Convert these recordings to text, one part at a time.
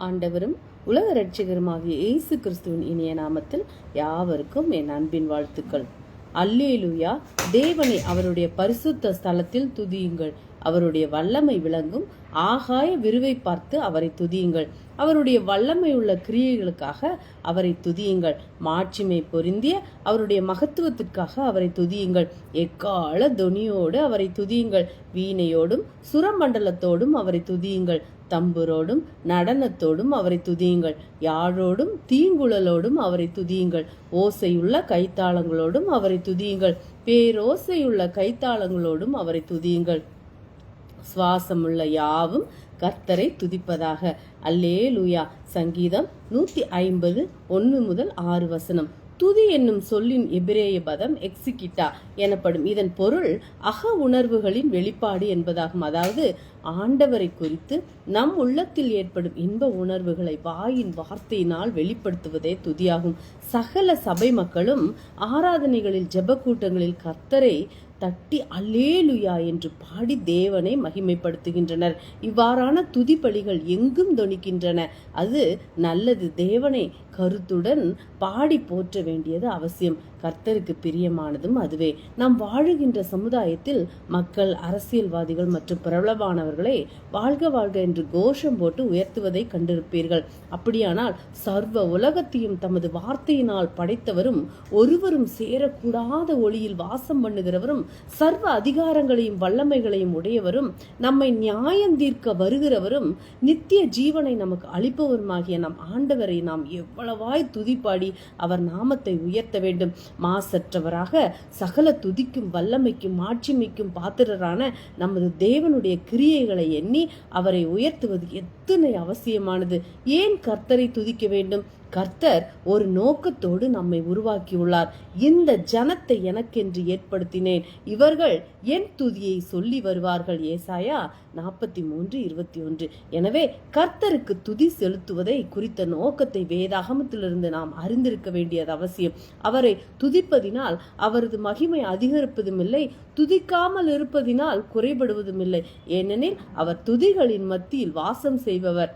ஆண்டவரும் உலக ரட்சகருமாகிய இயேசு கிறிஸ்துவின் இனிய நாமத்தில் யாவருக்கும் என் அன்பின் வாழ்த்துக்கள். அல்லேலூயா. தேவனை அவருடைய பரிசுத்த ஸ்தலத்தில் துதியுங்கள். அவருடைய வல்லமை விளங்கும். ஆகாய விருவை பார்த்து அவரை துதியுங்கள். அவருடைய வல்லமை உள்ள கிரியைகளுக்காக அவரை துதியுங்கள். மாட்சிமை பொருந்திய அவருடைய மகத்துவத்திற்காக அவரை துதியுங்கள். எக்கால தொனியோடு அவரை துதியுங்கள். வீணையோடும் சுரமண்டலத்தோடும் அவரை துதியுங்கள். தம்புரோடும் நடனத்தோடும் அவரை துதியுங்கள். யாழோடும் தீங்குழலோடும் அவரை துதியுங்கள். ஓசையுள்ள கைத்தாளங்களோடும் அவரை துதியுங்கள். பேரோசையுள்ள கைத்தாளங்களோடும் அவரை துதியுங்கள். சுவாசமுள்ள யாவும் கர்த்தரை துதிப்பதாக. அல்லே லூயா சங்கீதம் நூத்தி ஐம்பது ஒன்று முதல் ஆறு வசனம். துதி என்னும் சொல்லின் எபிரேய பதம் எக்ஸிகிட்டா. எனப்படும். இதன் பொருள் அக உணர்வுகளின் வெளிப்பாடு என்பதாகும். அதாவது ஆண்டவரை குறித்து நம் உள்ளத்தில் ஏற்படும் இன்ப உணர்வுகளை வாயின் வார்த்தையினால் வெளிப்படுத்துவதே துதியாகும். சகல சபை மக்களும் ஆராதனைகளில் ஜெப கூட்டங்களில் கர்த்தரை தட்டி அல்லேலுயா என்று பாடி தேவனை மகிமைப்படுத்துகின்றனர். இவ்வாறான துதிப்பலிகள் எங்கும் தொனிக்கின்றன. அது நல்லது. தேவனை கருத்துடன் பாடி போற்ற வேண்டியது அவசியம். கர்த்தருக்கு பிரியமானதும் அதுவே. நாம் வாழுகின்ற சமுதாயத்தில் மக்கள் அரசியல்வாதிகள் மற்றும் பிரபலமானவர்களை வாழ்க வாழ்க என்று கோஷம் போட்டு உயர்த்துவதை கண்டிருப்பீர்கள். அப்படியானால் சர்வ உலகத்தையும் தமது வார்த்தையினால் படைத்தவரும் ஒருவரும் சேரக்கூடாத ஒளியில் வாசம் பண்ணுகிறவரும் சர்வ அதிகாரங்களையும் வல்லமைகளையும் உடையவரும் நம்மை நியாயம் தீர்க்க வருகிறவரும் நித்திய ஜீவனை நமக்கு அளிப்பவருமாகிய நம் ஆண்டவரை நாம் எவ்வளவாய் துதிப்பாடி அவர் நாமத்தை உயர்த்த வேண்டும். மாசற்றவராக சகல துதிக்கும் வல்லமைக்கும் ஆட்சிமைக்கும் பாத்திரரான நமது தேவனுடைய கிரியைகளை எண்ணி அவரை உயர்த்துவது எத்தனை அவசியமானது? ஏன் கர்த்தரை துதிக்க வேண்டும்? கர்த்தர் ஒரு நோக்கத்தோடு நம்மை உருவாக்கியுள்ளார். இந்த ஜனத்தை எனக்கென்று ஏற்படுத்தினேன். இவர்கள் என் துதியை சொல்லி வருவார்கள். ஏசாயா நாற்பத்தி மூன்று இருபத்தி ஒன்று. எனவே கர்த்தருக்கு துதி செலுத்துவதை குறித்த நோக்கத்தை வேதாகமத்திலிருந்து நாம் அறிந்திருக்க வேண்டியது அவசியம். அவரை துதிப்பதினால் அவரது மகிமை அதிகரிப்பதும் இல்லை துதிக்காமல் இருப்பதினால் குறைபடுவதும் இல்லை ஏனெனில் அவர் துதிகளின் மத்தியில் வாசம் செய்பவர்.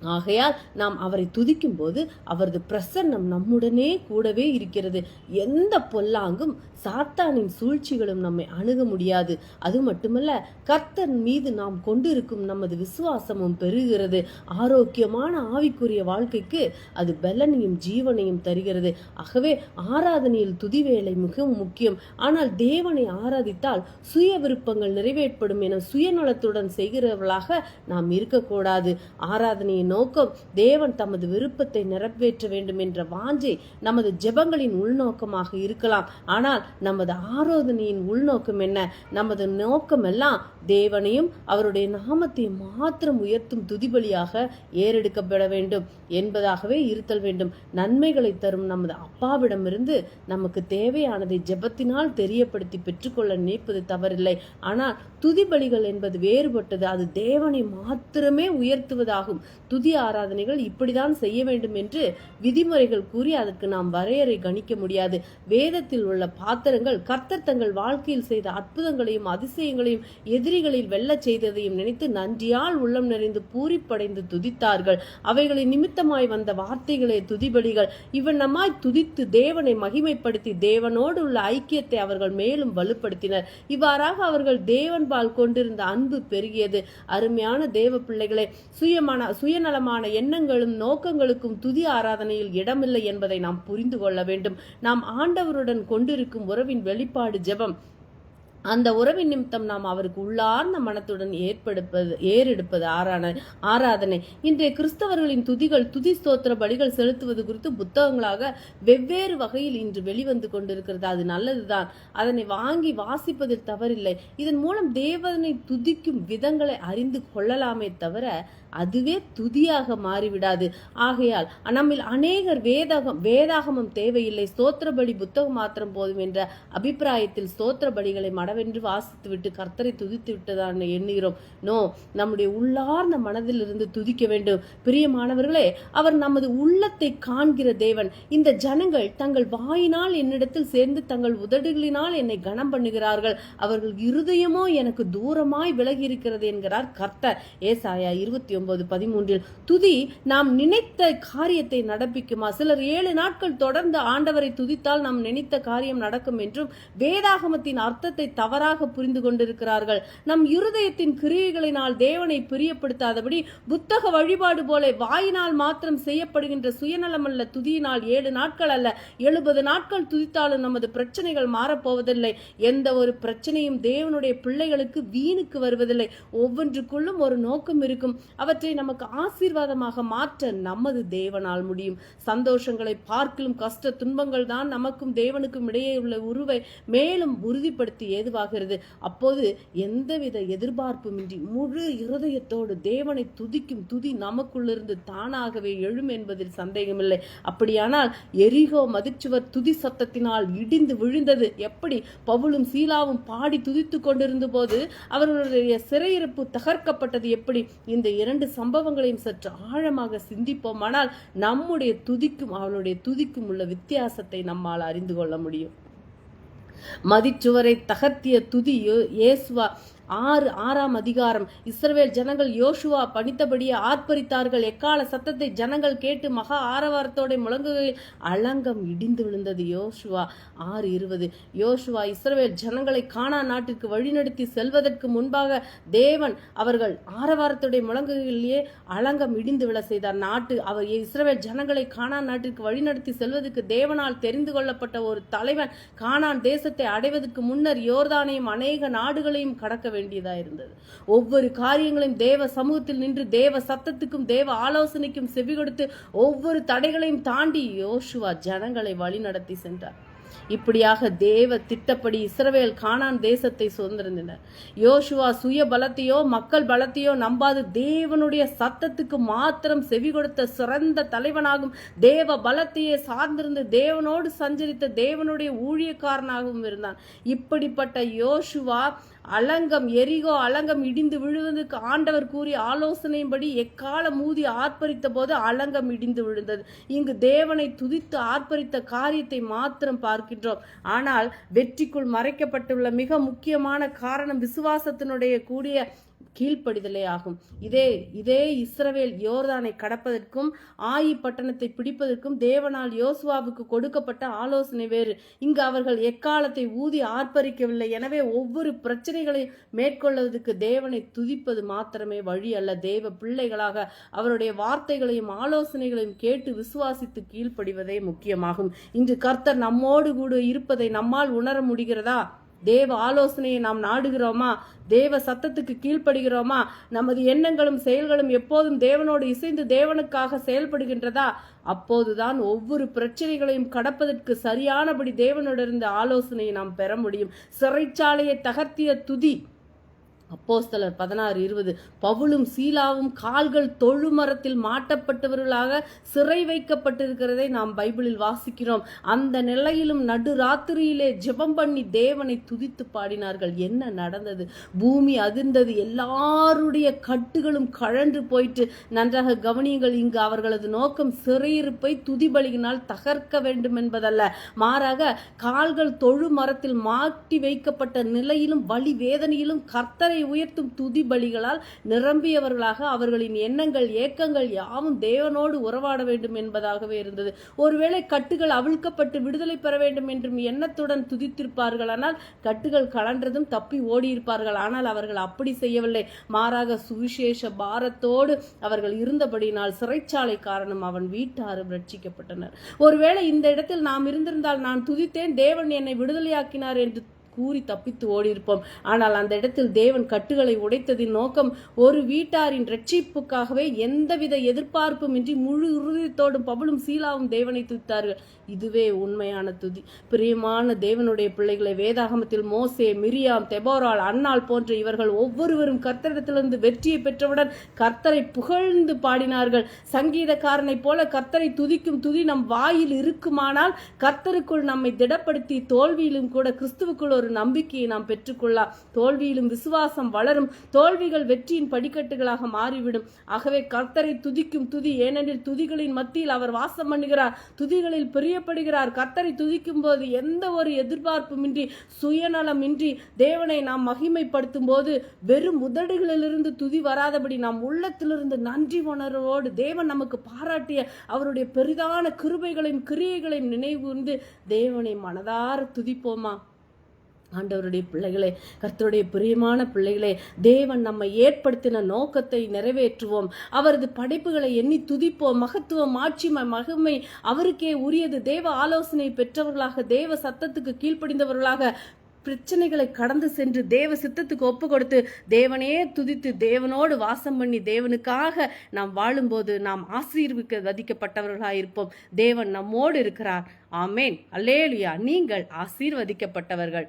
ஆகையால் நாம் அவரை துதிக்கும் போது அவரது பிரசன்னம் நம்முடனே கூடவே இருக்கிறது. எந்த பொல்லாங்கும் சாத்தானின் சூழ்ச்சிகளும் நம்மை அணுக முடியாது. அது மட்டுமல்ல கர்த்தன் மீது நாம் கொண்டிருக்கும் நமது விசுவாசமும் பெருகிறது. ஆரோக்கியமான ஆவிக்குரிய வாழ்க்கைக்கு அது பலனையும் ஜீவனையும் தருகிறது. ஆகவே ஆராதனையில் துதி வேலை மிகவும் முக்கியம். ஆனால் தேவனை ஆராதித்தால் சுய விருப்பங்கள் நிறைவேற்படும் என சுயநலத்துடன் செய்கிறவர்களாக நாம் இருக்கக்கூடாது. ஆராதனையின் நோக்கம் தேவன் தமது விருப்பத்தை நிறைவேற்ற வேண்டும் என்ற வாஞ்சை நமது ஜெபங்களின் உள்நோக்கமாக இருக்கலாம். ஆனால் நமது ஆராதனையின் உள்நோக்கம் என்ன? நமது நோக்கம் எல்லாம் தேவனையும் அவருடைய நாமத்தை மாத்திரம் உயர்த்தும் துதிபலியாக ஏறெடுக்கப்பட வேண்டும். என்பதாகவே இருத்தல் வேண்டும். நன்மைகளை தரும் நமது அப்பாவிடமிருந்து நமக்கு தேவையானதை ஜெபத்தினால் தெரியப்படுத்தி பெற்றுக்கொள்ள நினைப்பது தவறில்லை. ஆனால் துதிபலிகள் என்பது வேறுபட்டது. அது தேவனை மாத்திரமே உயர்த்துவதாகும். துதி ஆராதனைகள் இப்படிதான் செய்ய வேண்டும் என்று விதிமுறைகள் கூறி அதற்கு நாம் வரையறை கணிக்க முடியாது. வேதத்தில் உள்ள பாத்திரங்கள் கர்த்தர் தங்கள் வாழ்க்கையில் செய்த அற்புதங்களையும் அதிசயங்களையும் எதிரிகளில் வெல்லச் செய்ததையும் நினைத்து நன்றியால் உள்ளம் நிறைந்து பூரிப்படைந்து துதித்தார்கள். அவைகளை நிமித்த நிமித்தமாய் வந்த வார்த்தைகளே துதிபலிகள். இவனமாய் துதித்து தேவனை மகிமைப்படுத்தி தேவனோடு உள்ள ஐக்கியத்தை அவர்கள் மேலும் வலுப்படுத்தினர். இவ்வாறாக அவர்கள் தேவன்பால் கொண்டிருந்த அன்பு பெருகியது. அருமையான தேவ பிள்ளைகளே சுயமான சுயநலமான எண்ணங்களும் நோக்கங்களுக்கும் துதி ஆராதனையில் இடமில்லை என்பதை நாம் புரிந்து கொள்ள வேண்டும். நாம் ஆண்டவருடன் கொண்டிருக்கும் உறவின் வெளிப்பாடு ஜெபம். அந்த உறவின் நிமித்தம் நாம் அவருக்கு உள்ளார்ந்த மனத்துடன் ஏற்படுப்பது ஏறெடுப்பது ஆறான ஆராதனை. இன்றைய கிறிஸ்தவர்களின் துதிகள் துதி ஸ்தோத்திர பலிகள் செலுத்துவது குறித்து புத்தகங்களாக வெவ்வேறு வகையில் இன்று வெளிவந்து கொண்டிருக்கிறது. அது நல்லதுதான். அதனை வாங்கி வாசிப்பதில் தவறில்லை. இதன் மூலம் தேவனை துதிக்கும் விதங்களை அறிந்து கொள்ளலாமே தவிர அதுவே துதியாக மாறிவிடாது. ஆகையால் நம்மில் அநேகர் வேதகம் வேதாகமம் தேவையில்லை. ஸ்தோத்திரபடி புத்தகம் மாத்திரம் போதும் என்ற அபிப்பிராயத்தில் ஸ்தோத்திரபடிகளை மட படவென்று வாசித்து விட்டு கர்த்தரை துதித்து விட்டதான் எண்ணுகிறோம். நோ நம்முடைய உள்ளார்ந்த மனதில் இருந்து துதிக்க வேண்டும். பிரியமானவர்களே அவர் நமது உள்ளத்தை காண்கிற தேவன். இந்த ஜனங்கள் தங்கள் வாயினால் என்னிடத்தில் சேர்ந்து தங்கள் உதடுகளினால் என்னை கனம் பண்ணுகிறார்கள். அவர்கள் இருதயமோ எனக்கு தூரமாய் விலகி இருக்கிறது என்கிறார் கர்த்தர். ஏசாயா இருபத்தி ஒன்பது பதிமூன்றில் துதி நாம் நினைத்த காரியத்தை நடப்பிக்குமா? சிலர் ஏழு நாட்கள் தொடர்ந்து ஆண்டவரை துதித்தால் நாம் நினைத்த காரியம் நடக்கும் என்றும் வேதாகமத்தின் அர்த்தத்தை தவறாக புரிந்து கொண்டிருக்கிறார்கள். நம் இருதயத்தின் கிரியைகளினால் தேவனை பிரியப்படுத்தாதபடி புத்தக வழிபாடு போல வாயினால் மாத்திரம் செய்யப்படுகின்ற சுயநலமல்ல துதியினால் ஏழு நாட்கள் அல்ல எழுபது நாட்கள் துதித்தாலும் நமது பிரச்சனைகள் மாறப்போவதில்லை. எந்த ஒரு பிரச்சனையும் தேவனுடைய பிள்ளைகளுக்கு வீணுக்கு வருவதில்லை. ஒவ்வொன்றுக்குள்ளும் ஒரு நோக்கம் இருக்கும். அவற்றை நமக்கு ஆசீர்வாதமாக மாற்ற நமது தேவனால் முடியும். சந்தோஷங்களை பார்க்கிலும் கஷ்ட துன்பங்கள் தான் நமக்கும் தேவனுக்கும் இடையே உள்ள உருவை மேலும் உறுதிப்படுத்தி நிறைவாகிறது அப்போது எந்தவித எதிர்பார்ப்புமின்றி முழு இருதயத்தோடு தேவனை துதிக்கும் துதி நமக்குள்ளிருந்து தானாகவே எழும் என்பதில் சந்தேகமில்லை. அப்படியானால் எரிகோ மதிச்சுவர் துதி சத்தத்தினால் இடிந்து விழுந்தது எப்படி? பவுலும் சீலாவும் பாடி துதித்து கொண்டிருந்த போது அவர்களுடைய சிறையிருப்பு தகர்க்கப்பட்டது எப்படி? இந்த இரண்டு சம்பவங்களையும் சற்று ஆழமாக சிந்திப்போமானால் நம்முடைய துதிக்கும் அவளுடைய துதிக்கும் உள்ள வித்தியாசத்தை நம்மால் அறிந்து கொள்ள முடியும். மதிச்சுவரை தகர்த்திய துதியு இயேசுவா ஆறு ஆறாம் அதிகாரம். இஸ்ரவேல் ஜனங்கள் யோசுவா பணித்தபடியே ஆர்ப்பரித்தார்கள். எக்கால சத்தத்தை ஜனங்கள் கேட்டு மகா ஆரவாரத்தோட முழங்குகையில் அலங்கம் இடிந்து விழுந்தது யோசுவா. ஆறு இருபது. யோசுவா இஸ்ரவேல் ஜனங்களை கானா நாட்டிற்கு வழிநடத்தி செல்வதற்கு முன்பாக தேவன் அவர்கள் ஆரவாரத்துடைய முழங்குகளிலேயே அலங்கம் இடிந்து விழ செய்தார். நாட்டு அவர் இஸ்ரவேல் ஜனங்களை கானான் நாட்டிற்கு வழிநடத்தி செல்வதற்கு தேவனால் தெரிந்து கொள்ளப்பட்ட ஒரு தலைவன் கானான் தேசத்தை அடைவதற்கு முன்னர் யோர்தானையும் அநேக நாடுகளையும் கடக்க வேண்டியதாக இருந்தது. ஒவ்வொரு காரியங்களையும் தேவ சமூகத்தில் நின்று தேவ சத்தத்துக்கும் தேவ ஆலோசனைக்கும் செவி கொடுத்து ஒவ்வொரு தடைகளையும் தாண்டி யோசுவா ஜனங்களை வழிநடத்தி சென்றார். இப்படியாக தேவ திட்டப்படி இஸ்ரவேல் கானான் தேசத்தை சுதந்திரந்தனர். யோசுவா சுய பலத்தையோ மக்கள் பலத்தையோ நம்பாது தேவனுடைய சத்தத்துக்கு மாத்திரம் செவி கொடுத்த சிறந்த தலைவனாகும் தேவ பலத்தையே சார்ந்திருந்து தேவனோடு சஞ்சரித்த தேவனுடைய ஊழியக்காரனாகவும் இருந்தான். இப்படிப்பட்ட யோசுவா அலங்கம் எரிகோ அலங்கம் இடிந்து விழுவதற்கு ஆண்டவர் கூறிய ஆலோசனையின்படி எக்கால மூதி ஆர்ப்பரித்த போது அலங்கம் இடிந்து விழுந்தது. இங்கு தேவனை துதித்து ஆர்ப்பரித்த காரியத்தை மாத்திரம் பார்க்கின்றோம். ஆனால் வெற்றிக்குள் மறைக்கப்பட்டுள்ள மிக முக்கியமான காரணம் விசுவாசத்தினுடைய கூடிய கீழ்ப்படிதலே ஆகும். இதே இதே இஸ்ரவேல் யோர்தானை கடப்பதற்கும் ஆயி பட்டணத்தை பிடிப்பதற்கும் தேவனால் யோசுவாவுக்கு கொடுக்கப்பட்ட ஆலோசனை வேறு. இங்கு அவர்கள் எக்காலத்தை ஊதி ஆர்ப்பரிக்கவில்லை. எனவே ஒவ்வொரு பிரச்சனைகளை மேற்கொள்வதற்கு தேவனை துதிப்பது மாத்திரமே வழி அல்ல. தேவ பிள்ளைகளாக அவருடைய வார்த்தைகளையும் ஆலோசனைகளையும் கேட்டு விசுவாசித்து கீழ்ப்படிவதே முக்கியமாகும். இன்று கர்த்தர் நம்மோடு கூட இருப்பதை நம்மால் உணர முடிகிறதா? தேவ ஆலோசனையை நாம் நாடுகிறோமா? தேவ சத்தத்துக்கு கீழ்ப்படுகிறோமா? நமது எண்ணங்களும் செயல்களும் எப்போதும் தேவனோடு இசைந்து தேவனுக்காக செயல்படுகின்றதா? அப்போதுதான் ஒவ்வொரு பிரச்சனைகளையும் கடப்பதற்கு சரியானபடி தேவனோடிருந்த ஆலோசனையை நாம் பெற முடியும். சிறைச்சாலையை தகர்த்திய துதி அப்போஸ்தலர் பதினாறு இருபது. பவுலும் சீலாவும் கால்கள் தொழுமரத்தில் மாட்டப்பட்டவர்களாக சிறை வைக்கப்பட்டிருக்கிறதை நாம் பைபிளில் வாசிக்கிறோம். அந்த நிலையிலும் நடு ராத்திரியிலே ஜெபம் பண்ணி தேவனை துதித்து பாடினார்கள். என்ன நடந்தது? பூமி அதிர்ந்தது. எல்லாருடைய கட்டுகளும் கழன்று போயிட்டு நன்றாக கவனியுங்கள் இங்கு அவர்களது நோக்கம் சிறையிருப்பை துதிபலியினால் தகர்க்க வேண்டும் என்பதல்ல மாறாக கால்கள் தொழு மரத்தில் மாட்டி வைக்கப்பட்ட நிலையிலும் வலி வேதனையிலும் கர்த்தரை உயர்த்தும் துதி பலிகளால் நிரம்பியவர்களாக அவர்களின் எண்ணங்கள் ஏக்கங்கள் யாவும் தேவனோடு உறவாட வேண்டும் என்பதாகவே இருந்தது. ஒருவேளை கட்டுகள் அவிழ்க்கப்பட்டு விடுதலை பெற வேண்டும் என்றும் எண்ணத்துடன் துதித்திருப்பார்கள். ஆனால் கட்டுகள் கலன்றதும் தப்பி ஓடியிருப்பார்கள். ஆனால் அவர்கள் அப்படி செய்யவில்லை. மாறாக சுவிசேஷ பாரத்தோடு அவர்கள் இருந்தபடியினால் சிறைச்சாலை காரணம் அவன் வீட்டாரும் ரட்சிக்கப்பட்டனர். ஒருவேளை இந்த இடத்தில் நாம் இருந்திருந்தால் நான் துதித்தேன் தேவன் என்னை விடுதலையாக்கினார் என்று கூறி தப்பித்து ஓடியிருப்போம். ஆனால் அந்த இடத்தில் தேவன் கட்டுகளை உடைத்ததின் நோக்கம் ஒரு வீட்டாரின் ரட்சிப்புக்காகவே எந்தவித எதிர்பார்ப்புமின்றி முழு உறுதியத்தோடும் பபலும் சீலாவும் தேவனை துதித்தார்கள். இதுவே உண்மையான துதி. பிரியமான தேவனுடைய பிள்ளைகளை வேதாகமத்தில் மோசே மிரியாம் தெபோரால் அன்னாள் போன்ற இவர்கள் ஒவ்வொருவரும் கர்த்தரிடத்திலிருந்து வெற்றியை பெற்றவுடன் கர்த்தரை புகழ்ந்து பாடினார்கள். சங்கீதக்காரனைப் போல கர்த்தரை துதிக்கும் துதி நம் வாயில் இருக்குமானால் கர்த்தருக்குள் நம்மை திடப்படுத்தி தோல்வியிலும் கூட கிறிஸ்துவுக்குள் ஒரு ஒரு நம்பிக்கையை நாம் பெற்றுக்கொள்ளலாம் தோல்வியிலும் விசுவாசம் வளரும். தோல்விகள் வெற்றியின் படிக்கட்டுகளாக மாறிவிடும். ஆகவே கர்த்தரை துதிக்கும் துதி ஏனெனில் துதிகளின் மத்தியில் அவர் வாசம் பண்ணுகிறார். துதிகளில் பிரியப்படுகிறார். கர்த்தரை துதிக்கும் போது எந்த ஒரு எதிர்பார்ப்புமின்றி சுயநலமின்றி தேவனை நாம் மகிமைப்படுத்தும் போது வெறும் உதடுகளிலிருந்து துதி வராதபடி நாம் உள்ளத்திலிருந்து நன்றி உணர்வோடு தேவன் நமக்கு பாராட்டிய அவருடைய பெரிதான கிருபைகளின் நினைவு நினைவுந்து தேவனை மனதார துதிப்போமா? ஆண்டவருடைய பிள்ளைகளே கர்த்தருடைய பிரியமான பிள்ளைகளே தேவன் நம்மை ஏற்படுத்தின நோக்கத்தை நிறைவேற்றுவோம். அவரது படைப்புகளை எண்ணி துதிப்போம். மகத்துவம் ஆட்சிமை மகிமை அவருக்கே உரியது. தேவ ஆலோசனை பெற்றவர்களாக தேவ சத்தத்துக்கு கீழ்ப்படிந்தவர்களாக பிரச்சனைகளை கடந்து சென்று தேவ சித்தத்துக்கு ஒப்பு கொடுத்து தேவனே துதித்து தேவனோடு வாசம் பண்ணி தேவனுக்காக நாம் வாழும்போது நாம் ஆசீர்விக்க வதிக்கப்பட்டவர்களாக இருப்போம் தேவன் நம்மோடு இருக்கிறார். ஆமேன். அல்லேலுயா. நீங்கள் ஆசீர்வதிக்கப்பட்டவர்கள்.